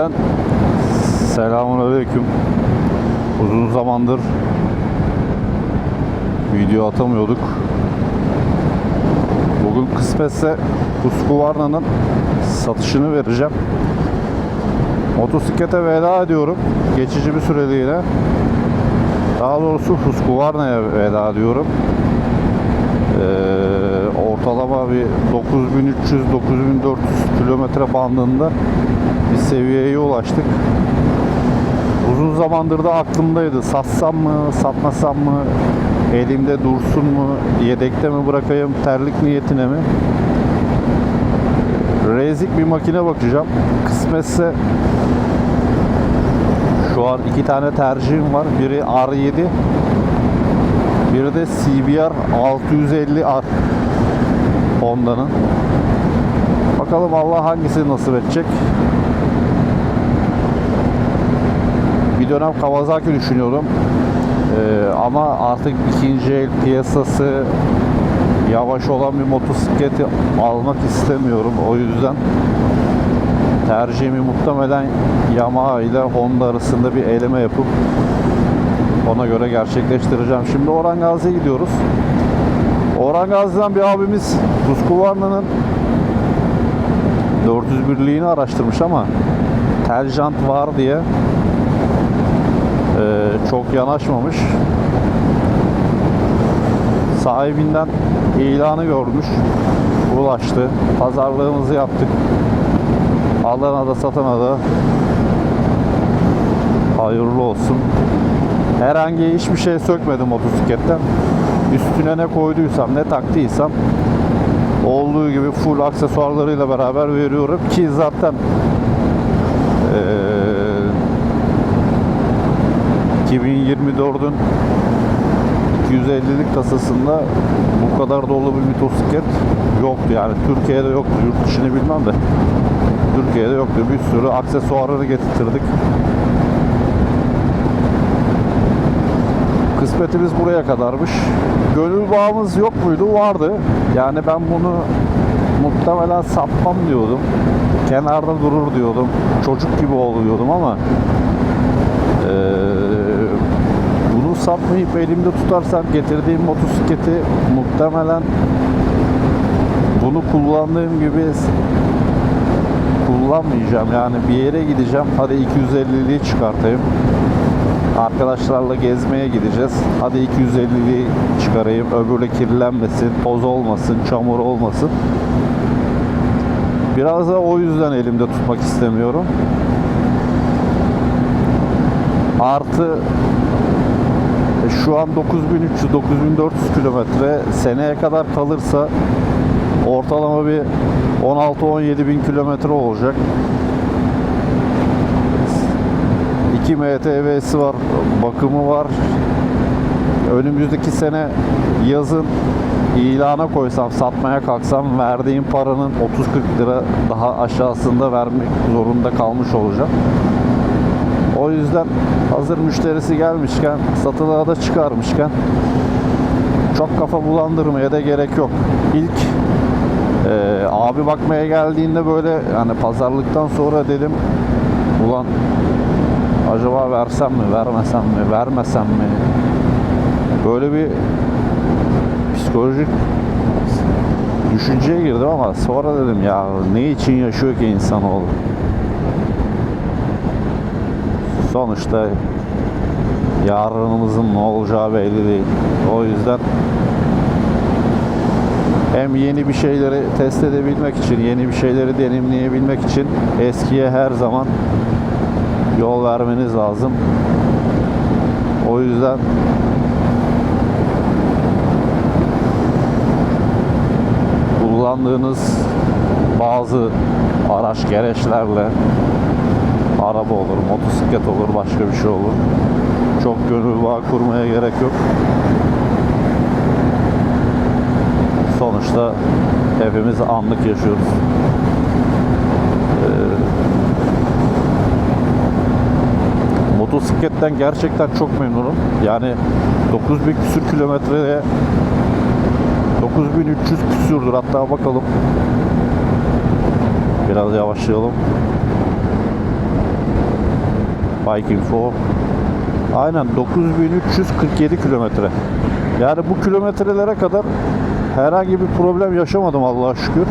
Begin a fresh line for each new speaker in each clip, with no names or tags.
Cümleden selamun aleyküm. Uzun zamandır video atamıyorduk. Bugün kısmetse Husqvarna'nın satışını vereceğim. Motosiklete veda ediyorum. Geçici bir süreliğine. Daha doğrusu Husqvarna'ya veda ediyorum. Ee, ortalama bir 9300-9400 kilometre bandında bir seviyeye ulaştık. Uzun zamandır da aklımdaydı. Satsam mı, satmasam mı, elimde dursun mu, yedekte mi bırakayım, terlik niyetine mi? Rezik bir makine bakacağım. Kısmetse şu an iki tane tercihim var. Biri R7, biri de CBR 650R Honda'nın. Bakalım Allah hangisi nasip edecek. Bir dönem Kawasaki düşünüyorum. Ee, ama artık ikinci el piyasası yavaş olan bir motosikleti almak istemiyorum. O yüzden tercihimi muhtemelen Yamaha ile Honda arasında bir eleme yapıp ona göre gerçekleştireceğim. Şimdi Orhan gidiyoruz. Orhan Gazi'den bir abimiz Husqvarna'nın 401'liğini araştırmış ama tel jant var diye e, çok yanaşmamış. Sahibinden ilanı görmüş. Ulaştı. Pazarlığımızı yaptık. Alana da satana da hayırlı olsun. Herhangi hiçbir şey sökmedim motosikletten. Üstüne ne koyduysam, ne taktıysam olduğu gibi full aksesuarlarıyla beraber veriyorum ki zaten eee 2024'ün 250'lik kasasında bu kadar dolu bir motosiklet yoktu. Yani Türkiye'de yoktu yurt dışını bilmem de Türkiye'de yoktu. Bir sürü aksesuarları getirttirdik kısmetimiz buraya kadarmış gönül bağımız yok muydu vardı yani ben bunu muhtemelen satmam diyordum kenarda durur diyordum çocuk gibi oluyordum ama eee bunu satmayıp elimde tutarsam getirdiğim motosikleti muhtemelen bunu kullandığım gibi kullanmayacağım. Yani bir yere gideceğim. Hadi 250'liği çıkartayım. Arkadaşlarla gezmeye gideceğiz. Hadi 250'liği çıkarayım. Öbürü kirlenmesin, toz olmasın, çamur olmasın. Biraz da o yüzden elimde tutmak istemiyorum. Artı e, şu an 9300-9400 kilometre seneye kadar kalırsa ortalama bir 16-17 bin kilometre olacak. 2 MTV'si var, bakımı var. Önümüzdeki sene yazın ilana koysam, satmaya kalksam verdiğim paranın 30-40 lira daha aşağısında vermek zorunda kalmış olacağım. O yüzden hazır müşterisi gelmişken, satılığa da çıkarmışken çok kafa bulandırmaya da gerek yok. İlk e, abi bakmaya geldiğinde böyle hani pazarlıktan sonra dedim ulan acaba versem mi, vermesem mi, vermesem mi? Böyle bir psikolojik düşünceye girdim ama sonra dedim ya ne için yaşıyor ki insanoğlu? sonuçta yarınımızın ne olacağı belli değil. O yüzden hem yeni bir şeyleri test edebilmek için, yeni bir şeyleri deneyimleyebilmek için eskiye her zaman yol vermeniz lazım. O yüzden kullandığınız bazı araç gereçlerle araba olur, motosiklet olur, başka bir şey olur. Çok gönül bağı kurmaya gerek yok. Sonuçta hepimiz anlık yaşıyoruz. Motosikletten gerçekten çok memnunum. Yani 9000 küsür kilometreye 9300 küsürdür hatta bakalım. Biraz yavaşlayalım. Bike Info. Aynen 9347 kilometre. Yani bu kilometrelere kadar herhangi bir problem yaşamadım Allah'a şükür.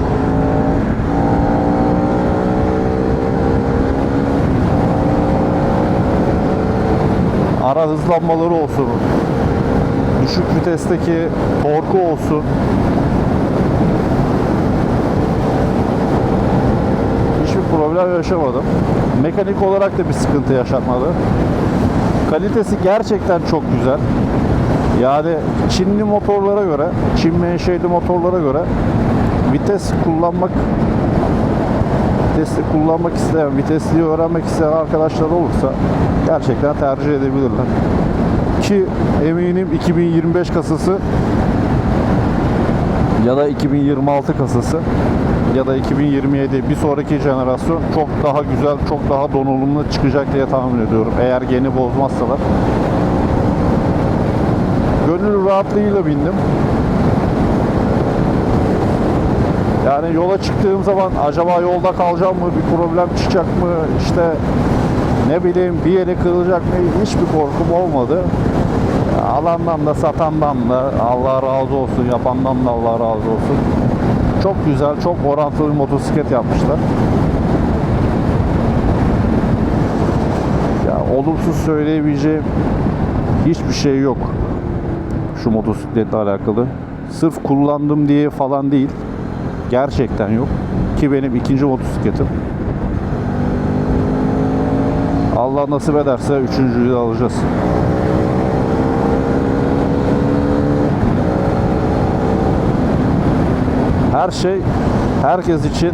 Ara hızlanmaları olsun. Düşük vitesteki torku olsun. Hiçbir problem yaşamadım. Mekanik olarak da bir sıkıntı yaşatmadı. Kalitesi gerçekten çok güzel. Yani Çinli motorlara göre, Çin menşeli motorlara göre vites kullanmak vitesli kullanmak isteyen, vitesliyi öğrenmek isteyen arkadaşlar olursa gerçekten tercih edebilirler. Ki eminim 2025 kasası ya da 2026 kasası ya da 2027 bir sonraki jenerasyon çok daha güzel, çok daha donanımlı çıkacak diye tahmin ediyorum. Eğer yeni bozmazsalar. Gönül rahatlığıyla bindim. Yani yola çıktığım zaman acaba yolda kalacağım mı, bir problem çıkacak mı, işte ne bileyim bir yere kırılacak mı hiçbir korkum olmadı. Alandan da satandan da Allah razı olsun, yapandan da Allah razı olsun. Çok güzel, çok orantılı motosiklet yapmışlar. Ya olumsuz söyleyebileceğim hiçbir şey yok şu motosikletle alakalı. Sırf kullandım diye falan değil. Gerçekten yok. Ki benim ikinci motosikletim. Allah nasip ederse üçüncüyü de alacağız. Her şey herkes için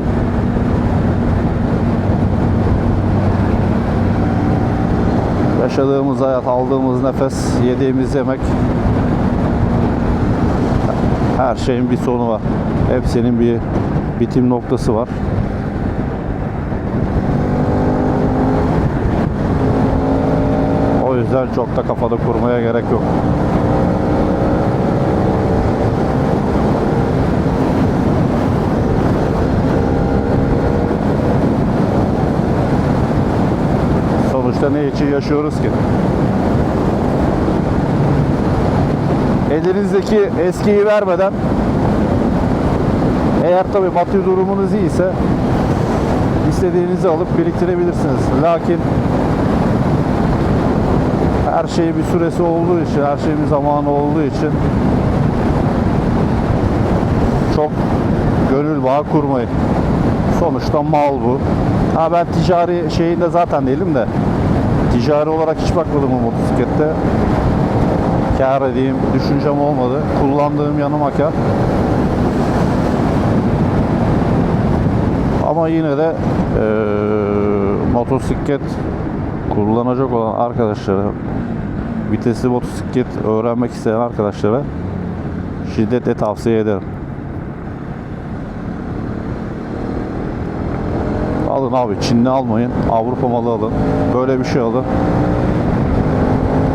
yaşadığımız hayat, aldığımız nefes, yediğimiz yemek her şeyin bir sonu var. Hepsinin bir bitim noktası var. O yüzden çok da kafada kurmaya gerek yok. Sonuçta ne için yaşıyoruz ki? Elinizdeki eskiyi vermeden eğer tabi maddi durumunuz iyiyse istediğinizi alıp biriktirebilirsiniz. Lakin her şeyi bir süresi olduğu için, her şeyin bir zamanı olduğu için çok gönül bağı kurmayın. Sonuçta mal bu. Ha ben ticari şeyinde zaten değilim de ticari olarak hiç bakmadım bu motosiklette kar edeyim düşüncem olmadı. Kullandığım yanıma kar. Ama yine de eee, motosiklet kullanacak olan arkadaşlara vitesli motosiklet öğrenmek isteyen arkadaşlara şiddetle tavsiye ederim. Alın abi Çinli almayın. Avrupa malı alın. Böyle bir şey alın.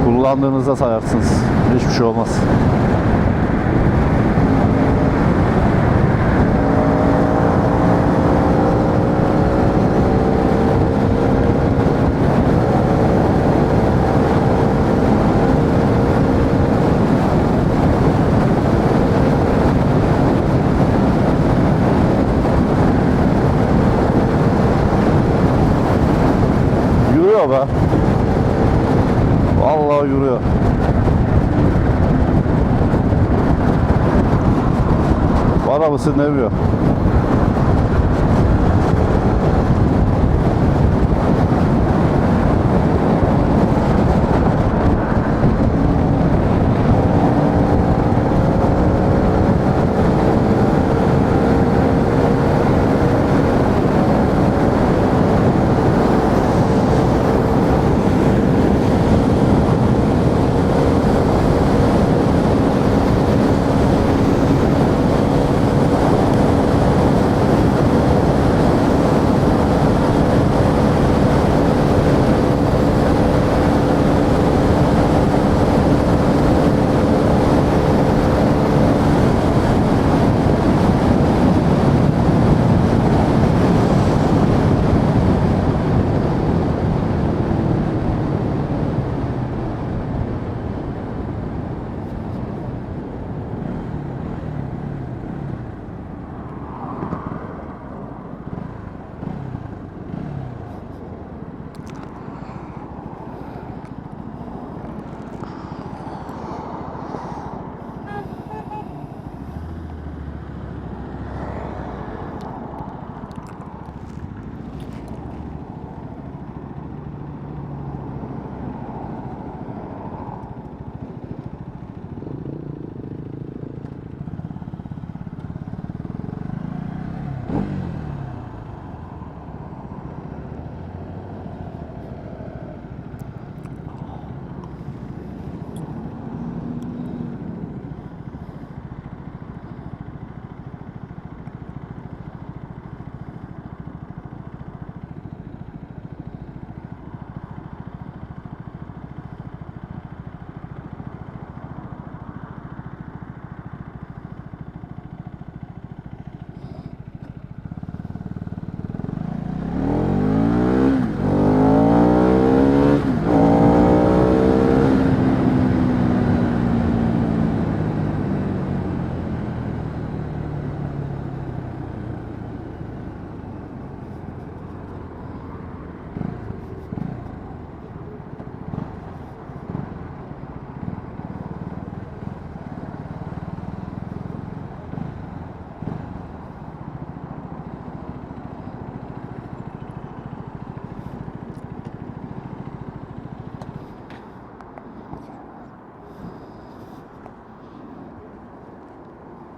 Kullandığınızda sayarsınız. Hiçbir şey olmaz. Demiyor.